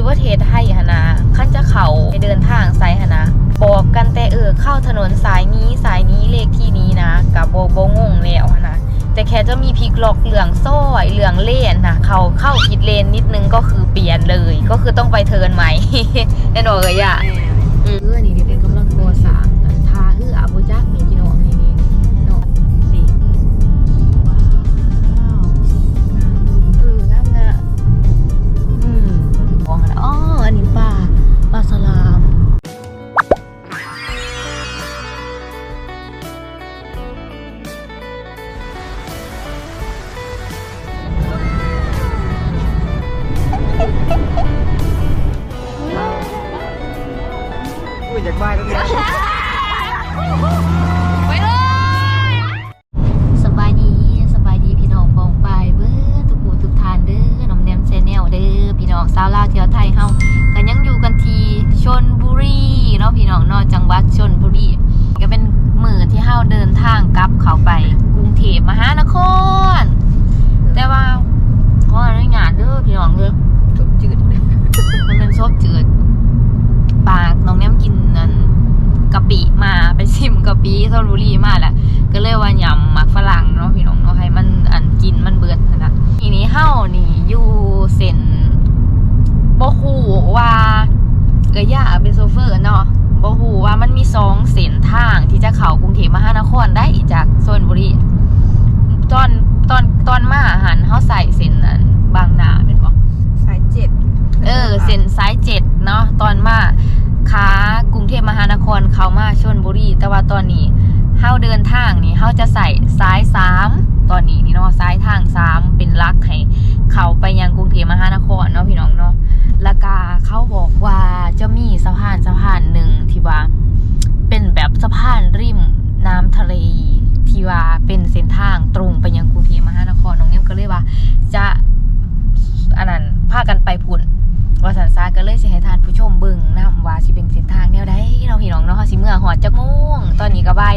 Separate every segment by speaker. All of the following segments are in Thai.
Speaker 1: อยู่ประเทศไทยหนาขั้นจะเขาไปเดินทางไซฮหนาบอกกันแต่เออเข้าถนนสายนี้สายนี้เลขที่นี้นะกับโบโบงงแล้วนะแต่แค่จะมีพีกลอกเหลืองซ้อยเหลืองเลนนะเขาเข้าผิดเลนนิดนึงก็คือเปลี่ยนเลย ก็คือต้องไปเทินใหม่แน่นอนเลยอะเออนี่ ว่า
Speaker 2: ตัวนี้
Speaker 1: เข้าเดินทางนี่เข้า
Speaker 2: จะ
Speaker 1: ใส่ซ้า
Speaker 2: ย
Speaker 1: สามตัวนี้นี่เนาะซ้ายทางสามเป็นลักให อนนี้ก็บ่าย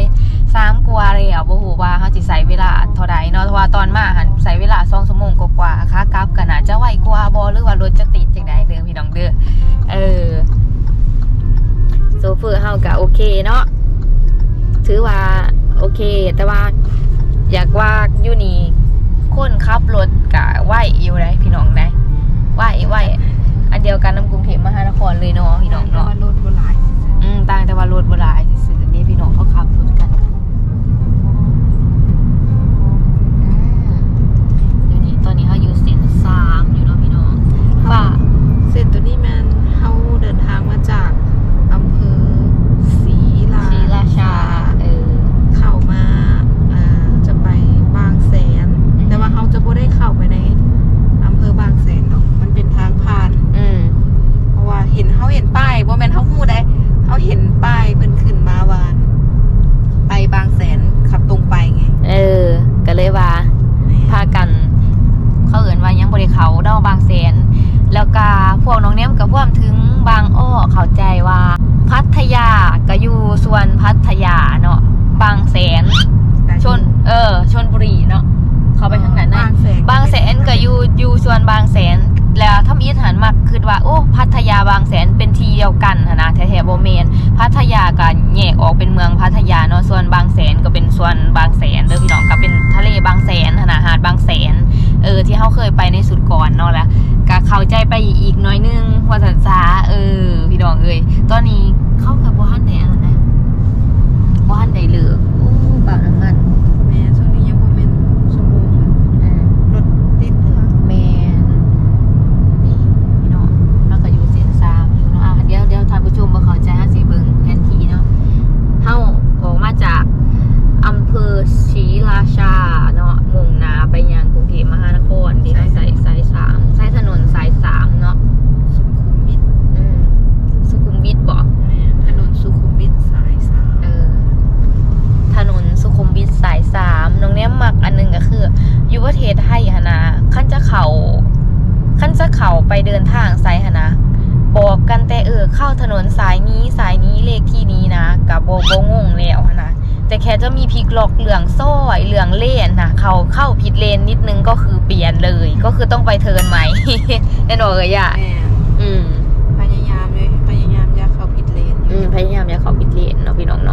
Speaker 1: ยไป
Speaker 2: ในสุด
Speaker 1: ก่อนเนาะและกะเข้าใจไปอีกน้อยนึงวัาสันซาเออ พี่ดองเอ้ยตอนนี้เข้ากับบ้านไหนอะนะบ้านใดเลือก นนิดนึงก็คือเปลี่ยนเลย ก็คือต้องไปเทิร์นใหม่แน่นอนเลยอะ
Speaker 2: แม่
Speaker 1: พยายามเลยพยายามอย่าเข้าผิดเลนพยายา
Speaker 2: ม
Speaker 1: อย่าเข้า
Speaker 2: ผิดเลนเนาะ
Speaker 1: พี่น้
Speaker 2: อง
Speaker 1: เน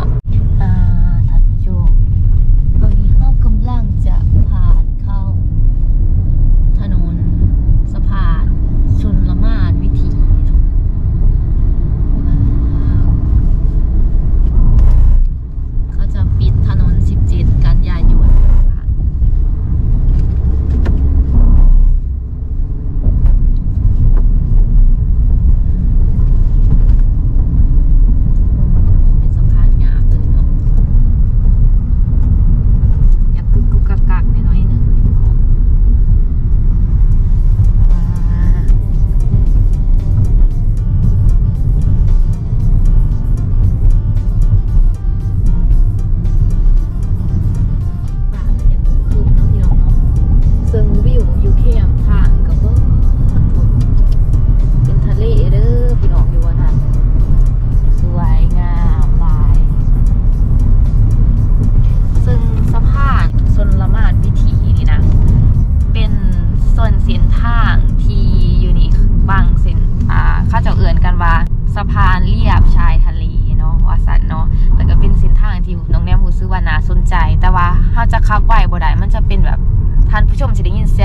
Speaker 1: 这么几个意思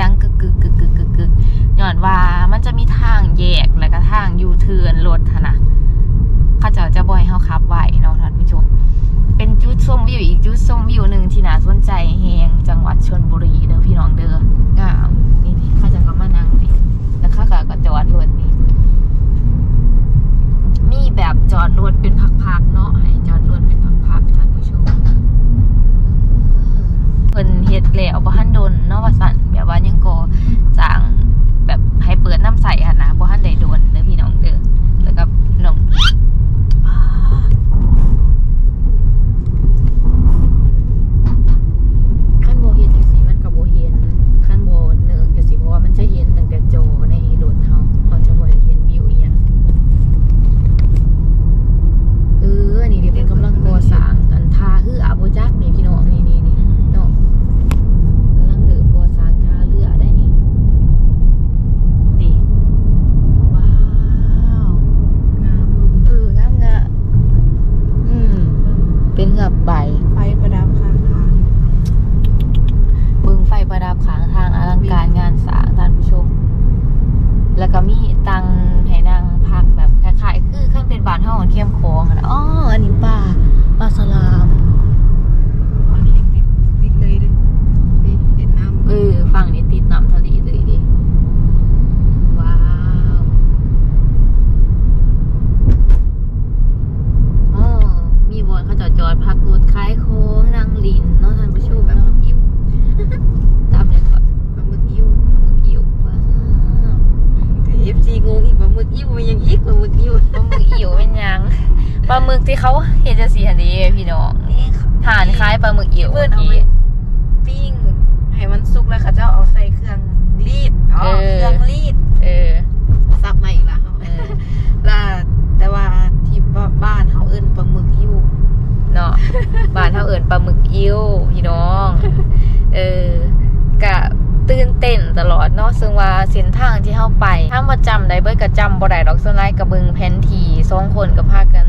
Speaker 1: เยอะ
Speaker 2: เมื่
Speaker 1: อกี้
Speaker 2: ปิ้งให้มันสุกแล้วค่ะเจ้าเอาใส่เครื่องรีดอ๋อ
Speaker 1: เค
Speaker 2: รื่องรีด
Speaker 1: เออ
Speaker 2: ซับมาอีกละล่ะแต่ว่าที่บ้านเขาเอิญปลาหมึกยิว
Speaker 1: เนาะบ้านเขาเอิญปลาหมึกยิวพี่น้อง เออกะตื่นเต้นตลอดเนาะซึ่งว่าเส้นทางที่เข้าไป ถ้ามาจำได้เบิ้ลก็จำบ่ได้ดอกส่นไรกับบึงแพนทีสองคนก็พากัน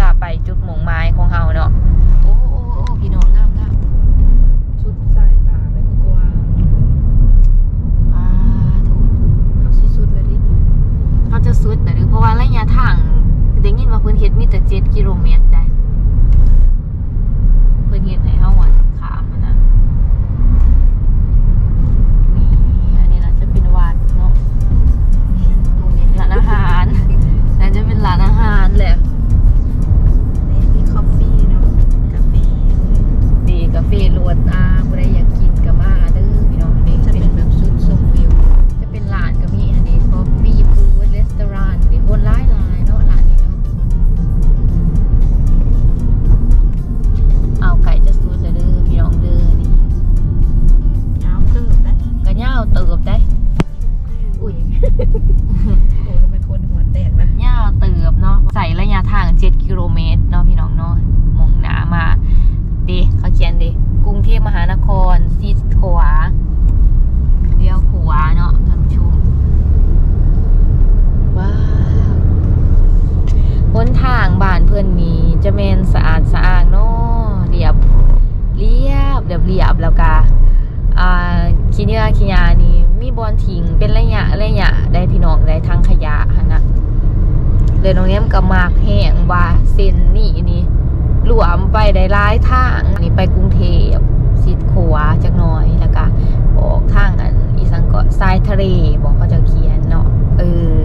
Speaker 1: ลาไปจุดหมงหมาย
Speaker 2: 我的 ได้
Speaker 1: ทางขยะฮะนะเลยน้องเนี้
Speaker 2: ยม
Speaker 1: ก็มาก
Speaker 2: แห้
Speaker 1: งว่าเส้นนี่นี่หลวมไปได้ร้ายทางนี่ไปกรุงเทพสิทขวาจากหน่อยแล้วก็ออกทางอันอีสังก็ทรายทะเลบอกเขาจะเขียนเนาะเออ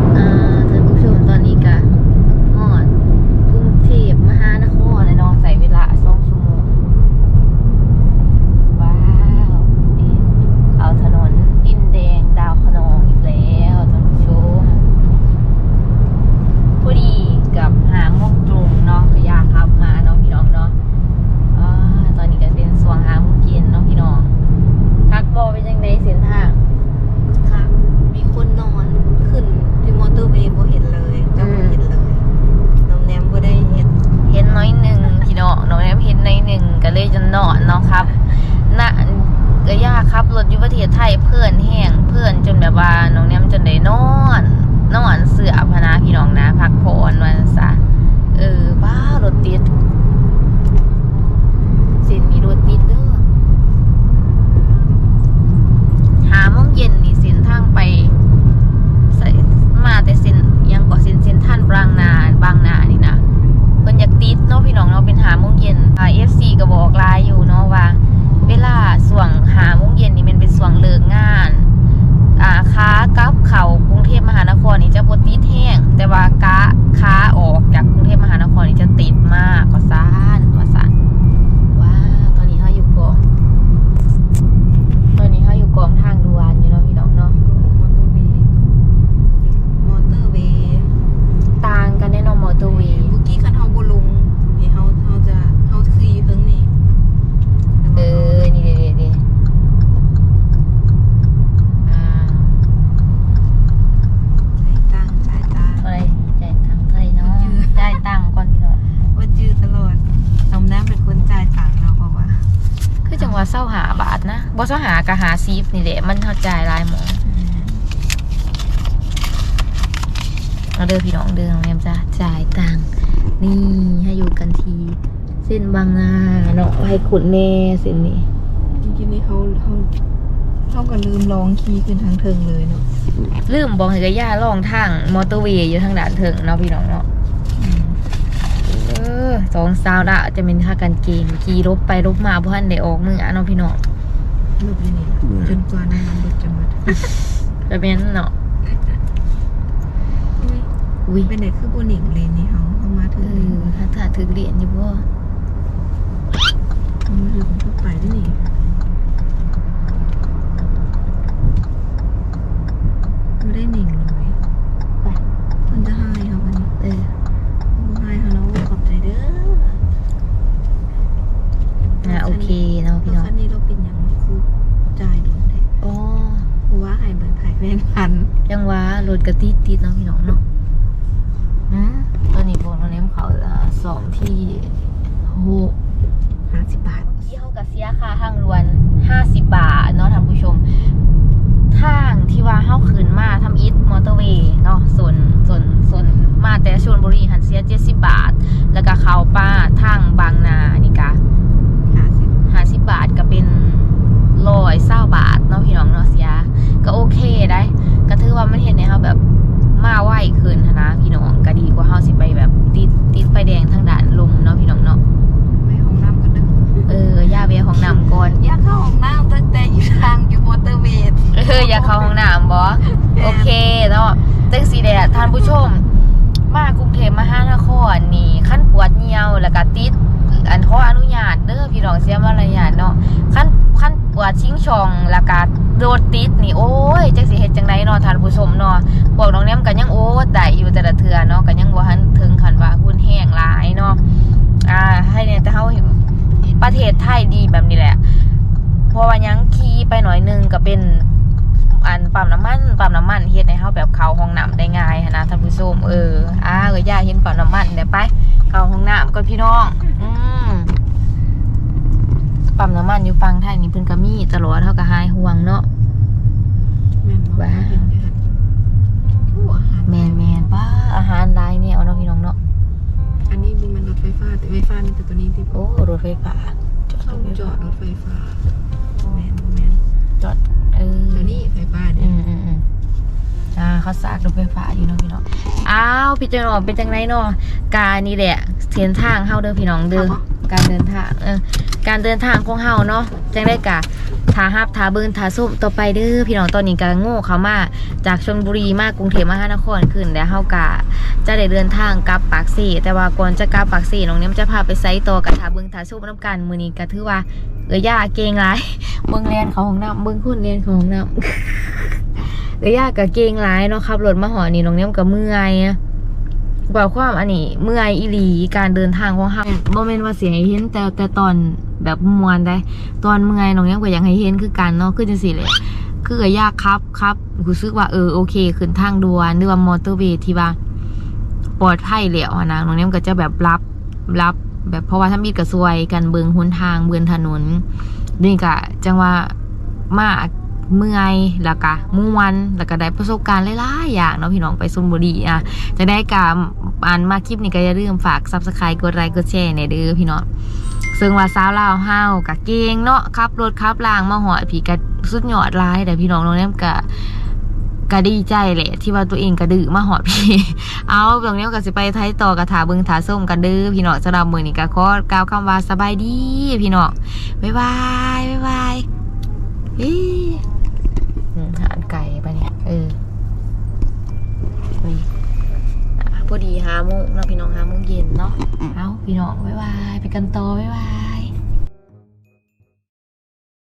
Speaker 1: บาทนะบ่เศร้าหากะหาซีฟนี่แหละมันเข้าใจายหลายหมองเอาเด้อพี่น้องเด้อน้องแอมจ้ะจ่ายตังค์นี่ให้อยู่กันที เส้นบางนาเนาะให้ขุดแน่เส้นนี้
Speaker 2: จริงๆนี่เขาเขาเขาก็ลืมลองขี่ขึ้นทางเทิงเลยเนาะ
Speaker 1: ลืมบอกให้กะย่าล่องทางมอเตอร์เวย์อยู่ทางด่านเถิงเนาะพี่น้องเนาะเออสองสาวละจะเป็นท่ากันเกงขี่รบไปรบมาเพราะท่านได้ออกมืออะเนาะพี่น้อง
Speaker 2: หลบอยู่นี่จนกว่าน้ำมันรถจะหมด
Speaker 1: แบบนั้นเนาะ
Speaker 2: อุ้ย
Speaker 1: อุ้ย
Speaker 2: เป็นไหนคือโบนิงเลยนี่เขาเขามา
Speaker 1: เอ
Speaker 2: ถึงเลย
Speaker 1: อถ้าถ้าถึงเหรียญอยู่บ่
Speaker 2: เขามาถึงเขาไปได้นี่ไม่ได้หนิงเลย
Speaker 1: ไป
Speaker 2: มันจะให้เขาวันนี้
Speaker 1: เออ
Speaker 2: บ่ให้เขาแล้วขอบใจเด้อ
Speaker 1: อะโอเคเนาะพี่
Speaker 2: รถ
Speaker 1: น้อง
Speaker 2: คันนี้เราเป็นอย่างคือจ่ายโดนแท้
Speaker 1: อ๋อ
Speaker 2: เพราะว่าใหายเบิดไผ่ แม่งพัน
Speaker 1: ยังว่ารถกระติดติดเนาะพี่น้องเนาะอืมตอนนี้พวกเราเน้มเขาอะสองที่หก
Speaker 2: ห้าสิบบาท
Speaker 1: ที่เขากับเสียค่าทางรวน50บาทเนาะท่านผู้ชมทางที่ว่าเฮาขึ้นมาทำอิฐมอเตอร์เวย์เนาะส่วนส่วนส่วนมาแต่ชลบุรีหันเสีย70บาท แล้วก็เข้าป้าทางบางนานี่กะ
Speaker 2: ห้าสิบ
Speaker 1: 50บาทก็เป็นร้อยเศร้าบาทเนาะพี่น้องเนาะเสีย ก็โอเคได้ก็ถือว่ามันเห็นในเฮาแบบมาไวขึ้นหั้นนะพี่น้องก็ดีกว่าเฮาสิไปแบบติดติดไฟแดงทางด่านลุมเนาะพี่น้องเนาะ
Speaker 2: ไปห้องน้ำกันเด้อ
Speaker 1: เออย่าเวียของน้ำก่อน
Speaker 2: อยากเข้าห้องน้ำตั้งแต่อยู่ทางอยู่มอเตอร์เวย์
Speaker 1: เอออยากเข้าห้องน้ำบอโอเคเนาะจังสีแดดท่านผู้ชม มากรุงเทพมหานครนี่ขั้นปวดเหี่ยวแล้วก็ติดอันขออนุญาตเด้อพี่น้องเสียมารยาทเนาะขั้น ขั้นปวดชิงช่องล้วก็โดดติดนี่โอ้ยจังสิเฮ็ดจังไดเนาะท่านผู้ชมเนาะพวกน้องแนมก็ยังโอ้ได้อยู่แต่ละเทื่อเนาะก็ยังบ่ทันถึงขั้นว่าหุ่นแห้งหลายเนาะอ่าให้เนี่ยแต่เฮาประเทศไทยดีแบบนี้แหละเพราะว่ายังขี่ไปหน่อยหนึงก็เป็นอันปั๊มน้ำมันปั๊มน้ำมันเฮ็ดให้เฮาแบบเข้าห้องน้ำได้ง่ายนะท่านผู้ชมเอออ่าเออย่าเห็นปั๊มน้ำมันเดี๋ยวไปเข้าห้องน้ำก่อนพี่น้องอื ปั๊มน้ำมันอยู่ฟังไทยนี่เพิ่นก็มีตลอดเท่ากับหายห่วงเนาะ
Speaker 2: แม่นบ่
Speaker 1: ว้าว
Speaker 2: เป็นเดือนโอ้อาหาร
Speaker 1: แมนแมนป้าอาหารหลายเนี่ยเอาเนาะพี่น้องเนาะ
Speaker 2: อันนี้มันรถไฟฟ้าแต่ไฟฟ้านี่แต่ตัวนี้ที่
Speaker 1: โอ้รถไฟฟ้าจอด
Speaker 2: เข้าร
Speaker 1: ถไฟ
Speaker 2: จอ
Speaker 1: ฟ้า
Speaker 2: ดรถไฟฟ้าแม่นแม่น
Speaker 1: จอดเออ
Speaker 2: ตัวนี้ไฟฟ้า
Speaker 1: อื
Speaker 2: เนี่ย
Speaker 1: มอืมอืมอ้าวเขาสากรถไฟฟ้าอยู่เนาะพี่น้องอ้าวพี่เจนอเป็นจังไรเนาะการนี่แหละเส้นทางเฮาเด้อพี่น้องเด้อ การเดินทางเออการเดินทางของเฮาเนาะจังได้กะทาฮับทาเบินทาส้มต่อไปเด้อพี่น้องตอนนี้กะโง่เขามาจากชลบุรีมากรุงเทพมหานครขึ้นแล้วเฮากะจะได้เดินทางกลับปากซี่แต่ว่าก่อนจะกลับปากซี่น้องเนี้ยจะพาไปไซต์ต่อกับทาเบิงทาส้มน้ำกันมือนี้ก็ถือว่าเอ้ย่าเก่งหลายเบิ่งเรียนเขาของน้ำเบิงคุณเรียนเขาของน้ำเอ้ยยากกับเก่งร้ายเนาะขับรถมาหอนี่น้องเนี้ยกับเมื่อย อะบความอันนี้ เมื่อยอีหลีการเดินทางของเฮาโมเมนต์ว่าเสียให้เห็นแต่แต่ตอนแบบมวนได้ ตอนเมื่อยน้องเนี้ยก็อยากให้เห็นคือกันเนาะคือจังซี่แหละคือเอ้ยยากครับครับรู้สึกว่าเออโอเคขึ้นทางด่วนหรือว่ามอเตอร์เวย์ที่ว่าปลอดภัยแล้วอะนะน้องเนี้ยก็จะแบบรับรับแบบเพราะว่าถ้ามีกระซวยกันเบิงหนทางเบิงถนนนี่ก็จังว่ามา เมื่อยแล้วก็ม่วนแล้วก็ได้ประสบการณ์หลายๆอย่างเนาะพี่น้องไปชลบุรีอะจะได้การอ่านมาคลิปนี้ก็อย่าลืมฝาก Subscribe กดไลค์กดแชร์ในเด้อพี่น้องซึ่งว่าสาวลาวเฮากะเก่งเนาะขับรถขับล่างมาหอยผีกะสุดยอดหลายแต่พี่น้องน้องเนี่ยกะก็ดีใจแหละ ที่ว่าตัวเองกระดื้อมาหอดพี่ เอาตรงนี้ก็สิไปไทยต่อกระถาเบิงถาส้มกันเด้อพี่น้องสำหรับมือนี้ก็ขอกล่าวคำว่าสบายดี พี่น้องบ๊ายบายบ๊ายบาย หารไก่ปะเนี่ยเออนี่อะพอดีห้าโมงเนาะพี่น้องห้าโมงเย็นเนาะเอาพี่น้องบ๊ายบายไปกันต่อบ๊ายบาย